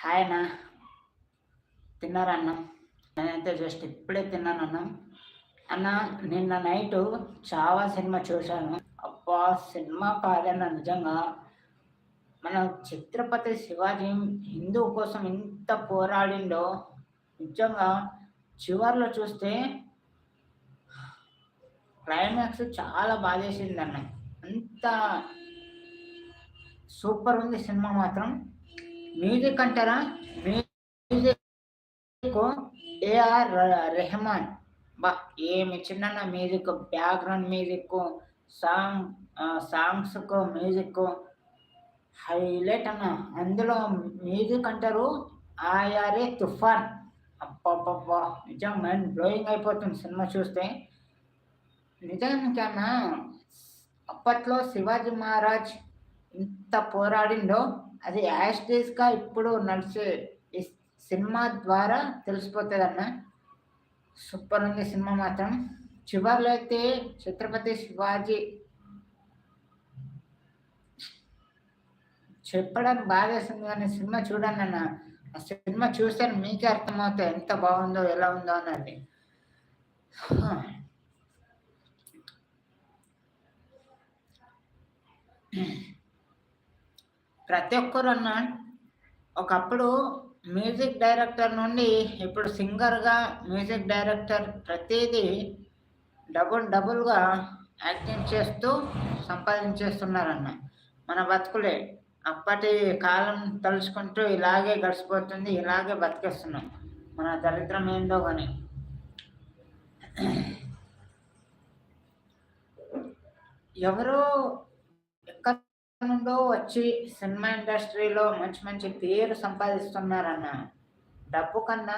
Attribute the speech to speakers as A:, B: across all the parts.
A: Hi అన్న. తిన్నారా అన్నం? నేనైతే జస్ట్ ఇప్పుడే తిన్నాను అన్నం. అన్న నిన్న నైట్ చావా సినిమా చూశాను. అబ్బా సినిమా కాదన్న నిజంగా. మన ఛత్రపతి శివాజీ హిందూ కోసం ఇంత పోరాడిండో నిజంగా చివర్లో చూస్తే క్లైమాక్స్ చాలా బాధేసింది అన్న. అంత సూపర్ ఉంది సినిమా మాత్రం. మ్యూజిక్ అంటారా? Music AR Rahman. బా ఏమి చిన్న మ్యూజిక్ బ్యాక్గ్రౌండ్ మ్యూజిక్ సాంగ్ సాంగ్స్కు మ్యూజిక్ హైలైట్ అన్న. అందులో మ్యూజిక్ అంటారు ఆయారే తుఫాన్. అబ్బబ్బబ్బా నిజం మైండ్ బ్లోయింగ్ అయిపోతుంది సినిమా చూస్తే. నిజానికన్నా అప్పట్లో శివాజీ మహారాజ్ ఇంత పోరాడిండో అది యాస్టేజ్గా ఇప్పుడు నడిచే సినిమా ద్వారా తెలిసిపోతుంది అన్న సూపర్ ఉంది సినిమా మాత్రం. చివరిలో అయితే ఛత్రపతి శివాజీ చెప్పడానికి బాధేస్తుంది కానీ సినిమా చూడండి అన్న. ఆ సినిమా చూస్తే మీకే అర్థమవుతుంది ఎంత బాగుందో ఎలా ఉందో అన్నది. ప్రతి ఒక్కరు అన్న ఒకప్పుడు మ్యూజిక్ డైరెక్టర్ నుండి ఇప్పుడు సింగర్గా మ్యూజిక్ డైరెక్టర్ ప్రతిదీ డబుల్ డబుల్గా యాక్టింగ్ చేస్తూ సంపాదించేస్తున్నారన్న. మన బతుకులే. అప్పటి కాలం తలుచుకుంటూ ఇలాగే గడిచిపోతుంది ఇలాగే బతికేస్తున్నాం. మన దరిద్రం ఏందో కానీ ఎవరో నుండో వచ్చి సినిమా ఇండస్ట్రీలో మంచి మంచి పేరు సంపాదిస్తున్నారన్న. డబ్బు కన్నా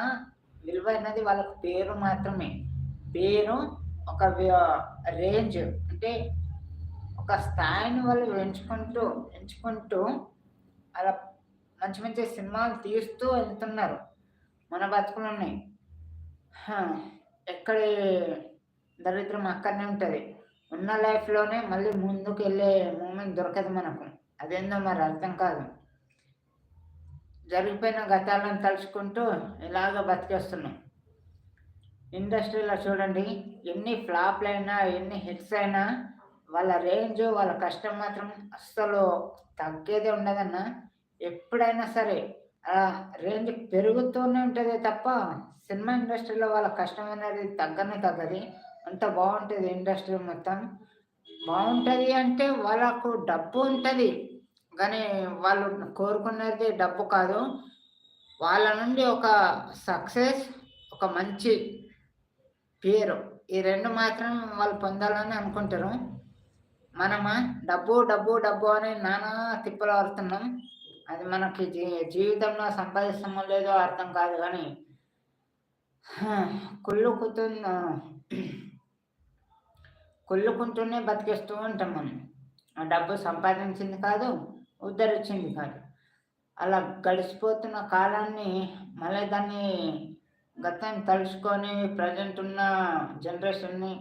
A: విలువైనది వాళ్ళకు పేరు మాత్రమే. పేరు ఒక రేంజ్ అంటే ఒక స్థాయిని వాళ్ళు ఎంచుకుంటూ ఎంచుకుంటూ అలా మంచి మంచి సినిమాలు తీస్తూ వెళ్తున్నారు. మన బతుకులు ఉన్నాయి. ఎక్కడి దరిద్రం అక్కడనే ఉంటుంది. ఉన్న లైఫ్లోనే మళ్ళీ ముందుకు వెళ్ళే మూమెంట్ దొరకదు మనకు. అదేందో మరి అర్థం కాదు. జరిగిపోయిన గతాలను తలుచుకుంటూ ఇలాగ బతికేస్తున్నాం. ఇండస్ట్రీలో చూడండి ఎన్ని ఫ్లాప్లు అయినా ఎన్ని హిట్స్ అయినా వాళ్ళ రేంజ్ వాళ్ళ కష్టం మాత్రం అస్సలు తగ్గేదే ఉండదన్న. ఎప్పుడైనా సరే అలా రేంజ్ పెరుగుతూనే ఉంటుంది తప్ప సినిమా ఇండస్ట్రీలో వాళ్ళ కష్టం అనేది తగ్గనే తగ్గది. అంత బాగుంటుంది ఇండస్ట్రీ మొత్తం. బాగుంటుంది అంటే వాళ్ళకు డబ్బు ఉంటుంది. కానీ వాళ్ళు కోరుకున్నది డబ్బు కాదు. వాళ్ళ నుండి ఒక సక్సెస్ ఒక మంచి పేరు ఈ రెండు మాత్రం వాళ్ళు పొందాలని అనుకుంటారు. మనమా డబ్బు డబ్బు డబ్బు అని నానా తిప్పలు ఆడుతున్నాం. అది మనకి జీ జీవితంలో సంపాదిస్తామో లేదో అర్థం కాదు కానీ కుళ్ళు కుతున్న కుళ్ళుకుంటూనే బతికేస్తూ ఉంటాం మనం. ఆ డబ్బు సంపాదించింది కాదు ఉద్ధరించింది కాదు. అలా గడిచిపోతున్న కాలాన్ని మళ్ళీ దాన్ని గతం తలుచుకొని ప్రజెంట్ ఉన్న జనరేషన్ని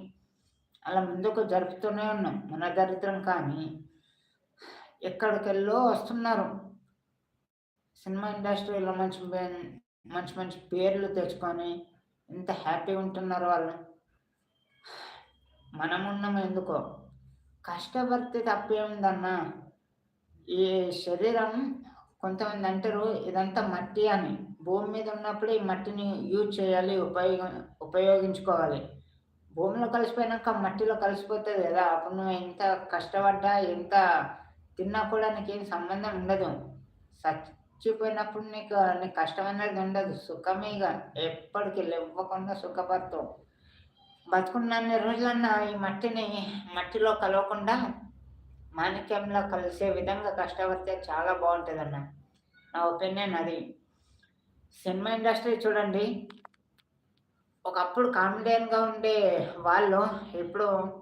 A: అలా ముందుకు జరుపుతూనే ఉన్నాం. మన దరిద్రం కానీ ఎక్కడికెళ్ళో వస్తున్నారు. సినిమా ఇండస్ట్రీలో మంచి మంచి మంచి పేర్లు తెచ్చుకొని ఎంత హ్యాపీగా ఉంటున్నారు వాళ్ళు. మనమున్నాం ఎందుకో కష్టపడితే తప్పేముందన్నా? ఈ శరీరం కొంతమంది అంటారు ఇదంతా మట్టి అని. భూమి మీద ఉన్నప్పుడు ఈ మట్టిని యూజ్ చేయాలి ఉపయోగ ఉపయోగించుకోవాలి. భూమిలో కలిసిపోయినాక మట్టిలో కలిసిపోతుంది కదా? అప్పుడు నువ్వు ఎంత కష్టపడ్డా ఎంత తిన్నా కూడా నీకేం సంబంధం ఉండదు. చచ్చిపోయినప్పుడు నీకు నీకు కష్టం అనేది ఉండదు. సుఖమేగా. ఎప్పటికీ లేవ్వకుండా సుఖపడతావు. బతుకున్నన్ని రోజులన్నా ఈ మట్టిని మట్టిలో కలవకుండా మాణిక్యంలో కలిసే విధంగా కష్టపడితే చాలా బాగుంటుందన్న. నా ఒపీనియన్ అది. సినిమా ఇండస్ట్రీ చూడండి. ఒకప్పుడు కామెడియన్గా ఉండే వాళ్ళు ఇప్పుడు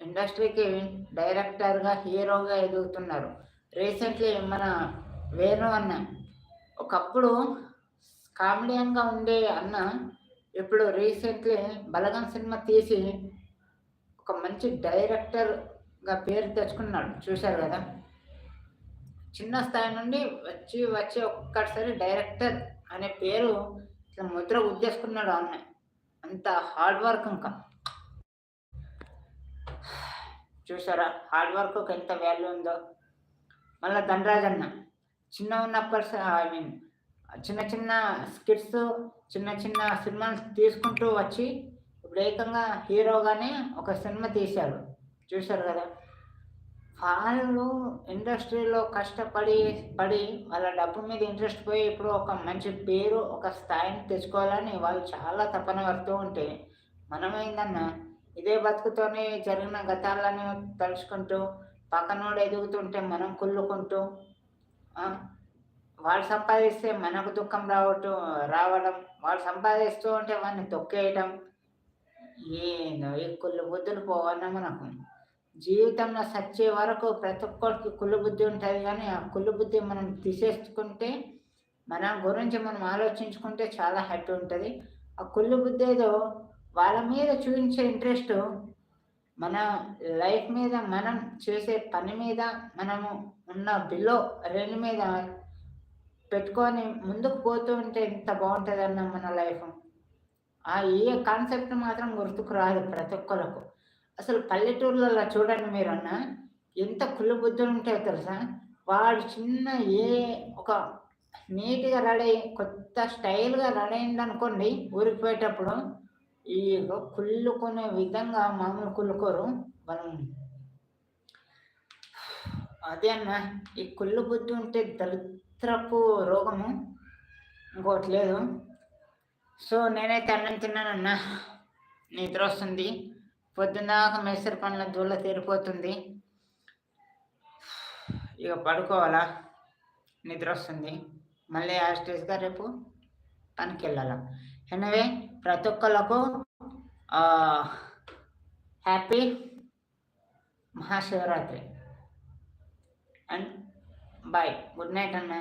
A: ఇండస్ట్రీకి డైరెక్టర్గా హీరోగా ఎదుగుతున్నారు. రీసెంట్లీ మన వేణు అన్న. ఒకప్పుడు కామెడియన్గా ఉండే అన్న ఇప్పుడు రీసెంట్లీ బలగం సినిమా తీసి ఒక మంచి డైరెక్టర్గా పేరు తెచ్చుకున్నాడు. చూశారు కదా? చిన్న స్థాయి నుండి వచ్చి వచ్చి ఒక్కసారి డైరెక్టర్ అనే పేరు ఇట్లా ముద్ర ఉద్దేశుకున్నాడు ఆమె. అంత హార్డ్ వర్క్ ఇంకా. చూసారా హార్డ్ వర్క్ ఎంత వాల్యూ ఉందో. మళ్ళీ ధనరాజన్న. చిన్న ఉన్నప్పటి ఐ మీన్ చిన్న చిన్న స్కిట్స్ చిన్న చిన్న సినిమాలు తీసుకుంటూ వచ్చి ఇప్పుడు ఏకంగా హీరోగానే ఒక సినిమా తీశారు. చూశారు కదా? వాళ్ళు ఇండస్ట్రీలో కష్టపడి పడి వాళ్ళ డబ్బు మీద ఇంట్రెస్ట్ పోయి ఇప్పుడు ఒక మంచి పేరు ఒక స్థాయిని తెచ్చుకోవాలని వాళ్ళు చాలా తపన పడుతూ ఉంటే మనమేందన్నా ఇదే బతుకుతోనే జరిగిన గతాలని తలుచుకుంటూ పక్కనోడు ఎదుగుతుంటే మనం కుళ్ళుకుంటూ వాళ్ళు సంపాదిస్తే మనకు దుఃఖం రావటం రావడం వాళ్ళు సంపాదిస్తూ ఉంటే వాడిని తొక్కేయడం ఏందో ఈ కుళ్ళు బుద్ధులు పోవన్నా మనకు. జీవితంలో సచ్చే వరకు ప్రతి ఒక్కరికి కుళ్ళు బుద్ధి ఉంటుంది కానీ ఆ కుళ్ళు బుద్ధి మనం తీసేసుకుంటే మన గురించి మనం ఆలోచించుకుంటే చాలా హ్యాపీ ఉంటుంది. ఆ కుళ్ళు బుద్ధి ఏదో వాళ్ళ మీద చూపించే ఇంట్రెస్ట్ మన లైఫ్ మీద మనం చేసే పని మీద మనము ఉన్న బిలో రెండు మీద పెట్టుకొని ముందుకు పోతూ ఉంటే ఎంత బాగుంటుందన్న మన లైఫ్. ఆ ఏ కాన్సెప్ట్ మాత్రం గుర్తుకు రాదు ప్రతి ఒక్కరికి అసలు పల్లెటూర్లలో చూడండి మీరు అన్న ఎంత కుళ్ళు బుద్ధులు ఉంటాయో తెలుసా? వాడు చిన్న ఏ ఒక నీట్గా రెడీ కొత్త స్టైల్గా రెడీ అయింది అనుకోండి ఊరికి పోయేటప్పుడు ఈ కుళ్ళుకునే విధంగా మామూలు కుళ్ళుకోరు మనం అదే అన్న ఈ కుళ్ళు బుద్ధి ఉంటే మూత్రపు రోగము. ఇంకోటి లేదు. సో నేనైతే అన్నం తిన్నానన్నా. నిద్ర వస్తుంది. పొద్దున్నాక మేసరి పనుల దూళ్ళ తీరిపోతుంది. ఇక పడుకోవాలా? నిద్ర వస్తుంది. మళ్ళీ యాస్టేజ్గా రేపు పనికి వెళ్ళాలా ఎనవే ప్రతి ఒక్కళ్ళకు happy Mahashivratri. And bye good night అన్న